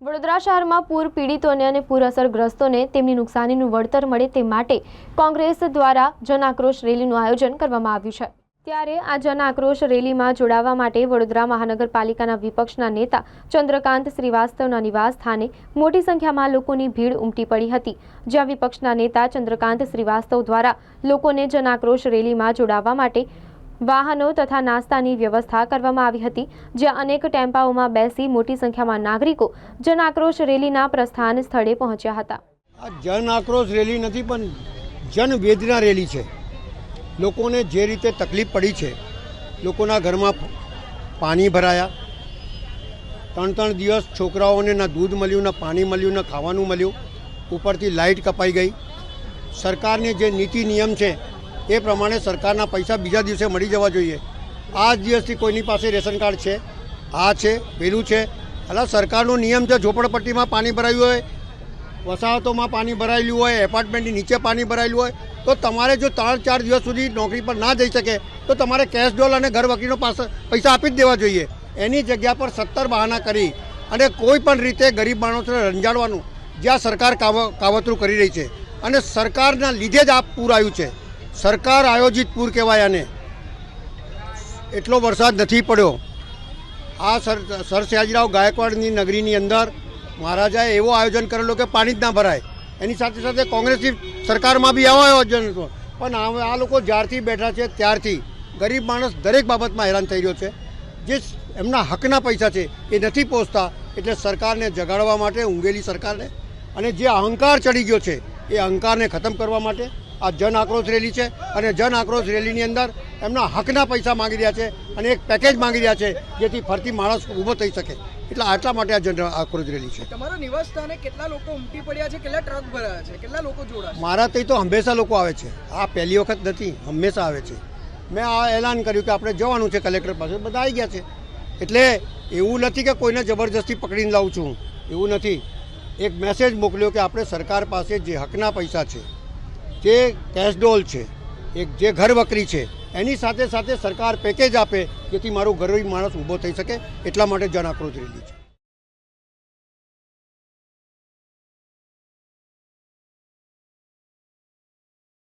વડોદરા શહેરમાં પૂર પીડિતોને અને પૂર અસરગ્રસ્તોને તેમની નુકસાનીનું વળતર મળે તે માટે કોંગ્રેસ દ્વારા જન આક્રોશ રેલીનું આયોજન કરવામાં આવ્યું છે. ત્યારે આ જન આક્રોશ રેલીમાં જોડાવા માટે વડોદરા મહાનગરપાલિકાના વિપક્ષના નેતા ચંદ્રકાંત શ્રીવાસ્તવના નિવાસ સ્થાને મોટી સંખ્યામાં લોકોની ભીડ ઉમટી પડી હતી. જ્યાં વિપક્ષના નેતા ચંદ્રકાંત શ્રીવાસ્તવ દ્વારા લોકોને જન આક્રોશ રેલીમાં જોડાવા માટે વાહનો તથા નાસ્તાની વ્યવસ્થા કરવામાં આવી હતી, જ્યાં અનેક ટેમ્પાઓમાં બેસી મોટી સંખ્યામાં નાગરિકો જન આક્રોશ રેલીના પ્રસ્થાન સ્થળે પહોંચ્યા હતા. આ જન આક્રોશ રેલી નથી, પણ જનવેદના રેલી છે. લોકોને જે રીતે તકલીફ પડી છે, લોકોના ઘરમાં પાણી ભરાયા. ત્રણ ત્રણ દિવસ છોકરાઓને ના દૂધ મળ્યું, ના પાણી મળ્યું, ના ખાવાનું મળ્યું. ઉપરથી લાઇટ કપાઈ ગઈ. સરકારની જે નીતિ નિયમ છે એ પ્રમાણે સરકારના પૈસા બીજા દિવસે મળી જવા જોઈએ. આ દિવસથી કોઈની પાસે રેશન કાર્ડ છે, આ છે, પેલું છે. એટલે સરકારનો નિયમ છે, ઝોપડપટ્ટીમાં પાણી ભરાયું હોય, વસાહતોમાં પાણી ભરાયેલું હોય, એપાર્ટમેન્ટની નીચે પાણી ભરાયેલું હોય, તો તમારે જો ત્રણ ચાર દિવસ સુધી નોકરી પર ના જઈ શકે, તો તમારે કેશ ડોલ અને ઘર વકીલનો પાસે પૈસા આપી જ દેવા જોઈએ. એની જગ્યા પર સત્તર બહાના કરી અને કોઈ પણ રીતે ગરીબ માણસોને રંજાડવાનું જ્યાં સરકાર કાવ, કાવતરું કરી રહી છે. અને સરકારના લીધે જ આ પૂર આવ્યું છે. સરકાર આયોજિત પૂર કહેવાય આને. એટલો વરસાદ નથી પડ્યો. આ સર સર સયાજીરાવ ગાયકવાડની નગરીની અંદર મહારાજાએ એવો આયોજન કરેલો કે પાણી જ ના ભરાય. એની સાથે સાથે કોંગ્રેસની સરકારમાં બી આવો આયોજન હતો. પણ આ લોકો જ્યારથી બેઠા છે ત્યારથી ગરીબ માણસ દરેક બાબતમાં હેરાન થઈ રહ્યો છે. જે એમના હકના પૈસા છે એ નથી પહોંચતા એટલે સરકારને જગાડવા માટે ઊંઘેલી સરકારને અને જે અહંકાર ચડી ગયો છે એ અહંકારને ખતમ કરવા માટે આ જન આક્રોશ રેલી છે અને જન આક્રોશ રેલીની અંદર એમના હકના પૈસા માંગી રહ્યા છે અને એક પેકેજ માંગી રહ્યા છે જેથી ફરતી માણસ ઊભો થઈ શકે. એટલે આટલા માટે આ જન આક્રોશ રેલી છે. તમારા નિવાસસ્થાને કેટલા લોકો ઉમટી પડ્યા છે? કેટલા ટ્રક ભરાયા છે? કેટલા લોકો જોડાયા મારા ત્યાં તો હંમેશા લોકો આવે છે. આ પહેલી વખત નથી હંમેશા આવે છે. મેં આ એલાન કર્યું કે આપણે જવાનું છે કલેક્ટર પાસે બધા આવી ગયા છે. એટલે એવું નથી કે કોઈને જબરજસ્તી પકડીને લાવું છું. એવું નથી. એક મેસેજ મોકલ્યો કે આપણે સરકાર પાસે જે હકના પૈસા છે જે કેશડોલ છે, એક જે ઘર વકરી છે, એની સાથે સાથે સરકાર પેકેજ આપે, જેથી મારું ગરીબ માણસ ઊભો થઈ શકે, એટલા માટે જન આક્રોશ રેલી છે.